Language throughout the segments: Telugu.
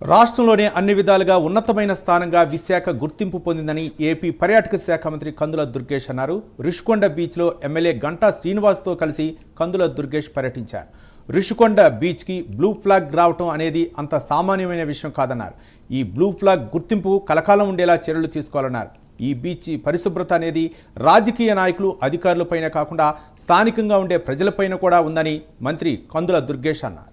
రాష్ట్రంలోనే అన్ని విధాలుగా ఉన్నతమైన స్థానంగా విశాఖ గుర్తింపు పొందిందని ఏపీ పర్యాటక శాఖ మంత్రి కందుల దుర్గేష్ అన్నారు. రుషికొండ బీచ్లో ఎమ్మెల్యే గంటా శ్రీనివాస్తో కలిసి కందుల దుర్గేష్ పర్యటించారు. రుషికొండ బీచ్కి బ్లూ ఫ్లాగ్ రావటం అనేది అంత సామాన్యమైన విషయం కాదన్నారు. ఈ బ్లూ ఫ్లాగ్ గుర్తింపు కలకాలం ఉండేలా చర్యలు తీసుకోవాలన్నారు. ఈ బీచ్ పరిశుభ్రత అనేది రాజకీయ నాయకులు అధికారులపైన కాకుండా స్థానికంగా ఉండే ప్రజలపైన కూడా ఉందని మంత్రి కందుల దుర్గేష్ అన్నారు.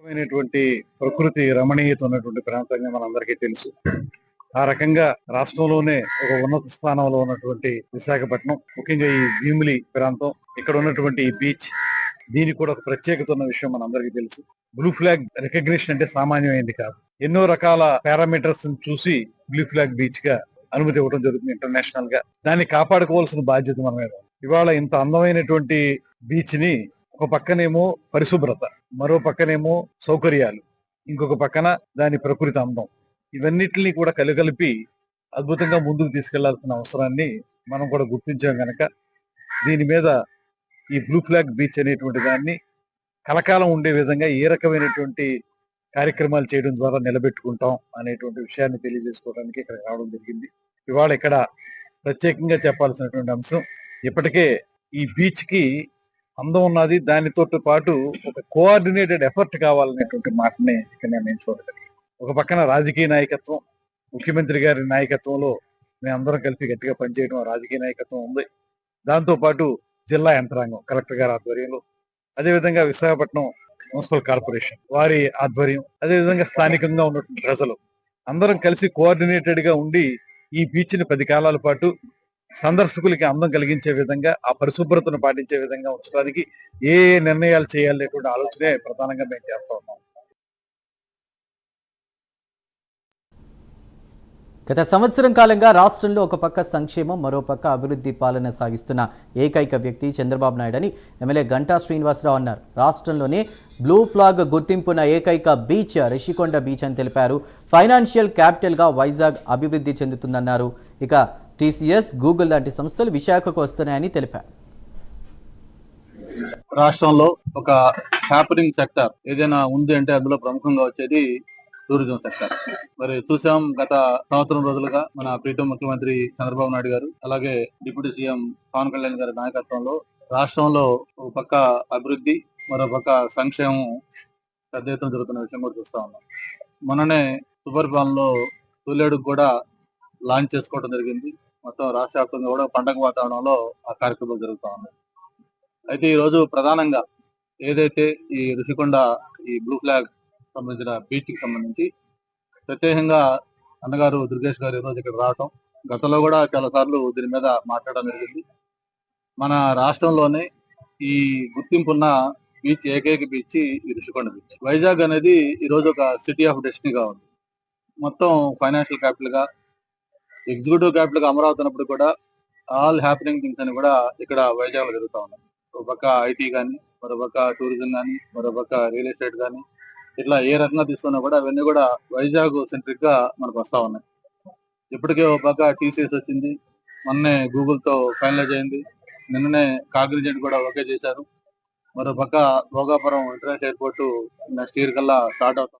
అద్భుతమైనటువంటి ప్రకృతి రమణీయత ఉన్నటువంటి ప్రాంతంగా మనందరికీ తెలుసు. ఆ రకంగా రాష్ట్రంలోనే ఒక ఉన్నత స్థానంలో ఉన్నటువంటి విశాఖపట్నం ముఖ్యంగా ఈ భీమిలి ప్రాంతం ఇక్కడ ఉన్నటువంటి ఈ బీచ్ దీనికి కూడా ఒక ప్రత్యేకత ఉన్న విషయం మనందరికీ తెలుసు. బ్లూ ఫ్లాగ్ రికగ్నిషన్ అంటే సామాన్యమైంది కాదు. ఎన్నో రకాల పారామీటర్స్ చూసి బ్లూ ఫ్లాగ్ బీచ్గా అనుమతి ఇవ్వడం జరుగుతుంది ఇంటర్నేషనల్గా. దాన్ని కాపాడుకోవాల్సిన బాధ్యత మన మీద ఇవాళ ఇంత అందమైనటువంటి బీచ్ని ఒక పక్కనేమో పరిశుభ్రత మరో పక్కనేమో సౌకర్యాలు. ఇంకొక పక్కన దాని ప్రకృతి అందం. ఇవన్నిటిని కూడా కలగలిపి అద్భుతంగా ముందుకు తీసుకెళ్ళాల్సిన అవసరాన్ని మనం కూడా గుర్తించాం గనక దీని మీద ఈ బ్లూ ఫ్లాగ్ బీచ్ అనేటువంటి దాన్ని కలకాలం ఉండే విధంగా ఏ రకమైనటువంటి కార్యక్రమాలు చేయడం ద్వారా నిలబెట్టుకుంటాం అనేటువంటి విషయాన్ని తెలియజేసుకోవడానికి ఇక్కడ రావడం జరిగింది. ఇవాళ ఇక్కడ ప్రత్యేకంగా చెప్పాల్సినటువంటి అంశం ఇప్పటికే ఈ బీచ్కి అందం ఉన్నది. దానితో పాటు ఒక కోఆర్డినేటెడ్ ఎఫర్ట్ కావాలనేటువంటి మాటనే ఇక్కడ నేను చూడగలిగాను ఒక పక్కన రాజకీయ నాయకత్వం ముఖ్యమంత్రి గారి నాయకత్వంలో మేము అందరం కలిసి గట్టిగా పనిచేయడం రాజకీయ నాయకత్వం ఉంది. దాంతో పాటు జిల్లా యంత్రాంగం కలెక్టర్ గారి ఆధ్వర్యంలో అదేవిధంగా విశాఖపట్నం మున్సిపల్ కార్పొరేషన్ వారి ఆధ్వర్యం అదేవిధంగా స్థానికంగా ఉన్నటువంటి ప్రజలు అందరం కలిసి కోఆర్డినేటెడ్గా ఉండి ఈ బీచ్ని పది కాలాల పాటు సందర్శకులకి అందం కలిగించే విధంగా ఆ పరిశుభ్రతను పాటించే విధంగా ఉంచడానికి ఏ నిర్ణయాలు నిర్ణయాలు చేయాలనేటువంటి ఆలోచనే ప్రధానంగా మేము చేస్తూ ఉన్నాం. గత సంవత్సరం కాలంగా రాష్ట్రంలో ఒక పక్క సంక్షేమం మరో పక్క అభివృద్ధి పాలన సాగిస్తున్న ఏకైక వ్యక్తి చంద్రబాబు నాయుడు అని ఎమ్మెల్యే గంటా శ్రీనివాసరావు అన్నారు. రాష్ట్రంలోనే బ్లూ ఫ్లాగ్ గుర్తింపున్న ఏకైక బీచ్ రిషికొండ బీచ్ అని తెలిపారు. ఫైనాన్షియల్ క్యాపిటల్గా వైజాగ్ అభివృద్ధి చెందుతుందన్నారు. ఇక టీసీఎస్ గూగుల్ లాంటి సంస్థలు విశాఖకు వస్తున్నాయని తెలిపారు. రాష్ట్రంలో ఒక హ్యాపనింగ్ సెక్టర్ ఏదైనా ఉంది అంటే అందులో ప్రముఖంగా వచ్చేది టూరిజం సెక్టర్ మరి చూసాం గత సంవత్సరం రోజులుగా మన ప్రీతం ముఖ్యమంత్రి చంద్రబాబు నాయుడు గారు అలాగే డిప్యూటీ సీఎం పవన్ కళ్యాణ్ గారి నాయకత్వంలో రాష్ట్రంలో ఒక పక్క అభివృద్ధి మరో పక్క సంక్షేమం పెద్ద ఎత్తున జరుగుతున్న విషయం కూడా చూస్తా ఉన్నాం. మొన్ననే సుపరిపాలనలో తొలేడుకు కూడా లాంచ్ చేసుకోవడం జరిగింది. మొత్తం రాష్ట్ర వ్యాప్తంగా కూడా పండగ వాతావరణంలో ఆ కార్యక్రమాలు జరుగుతూ ఉన్నాయి. అయితే ఈ రోజు ప్రధానంగా ఏదైతే ఈ ఋషికొండ ఈ బ్లూ ఫ్లాగ్ సంబంధించిన బీచ్కి సంబంధించి ప్రత్యేకంగా అన్నగారు దుర్గేష్ గారు ఈరోజు ఇక్కడ రావటం గతంలో కూడా చాలా సార్లు దీని మీద మాట్లాడడం జరిగింది. మన రాష్ట్రంలోనే ఈ గుర్తింపున్న బీచ్ ఏకైక బీచ్ ఈ ఋషికొండ బీచ్ వైజాగ్ అనేది ఈ రోజు ఒక సిటీ ఆఫ్ డెస్టినీగా ఉంది. మొత్తం ఫైనాన్షియల్ క్యాపిటల్గా ఎగ్జిక్యూటివ్ క్యాపిటల్గా అమరావతి అన్నప్పుడు కూడా ఆల్ హ్యాపెనింగ్ థింగ్స్ అని కూడా ఇక్కడ వైజాగ్లో జరుగుతా ఉన్నాయి. ఒక పక్క ఐటీ కానీ మరో పక్క టూరిజం కానీ మరో పక్క రియల్ ఎస్టేట్ కానీ ఇట్లా ఏ రకంగా తీసుకున్నా కూడా అవన్నీ కూడా వైజాగ్ సెంట్రిక్గా మనకు వస్తా ఉన్నాయి. ఇప్పటికే ఒక పక్క టీసీఎస్ వచ్చింది. మొన్నే గూగుల్తో ఫైనలైజ్ అయింది. నిన్ననే కాగ్నిజెంట్ కూడా ఓకే చేశారు. మరో పక్క Bhogapuram international airport next year కల్లా స్టార్ట్ అవుతుంది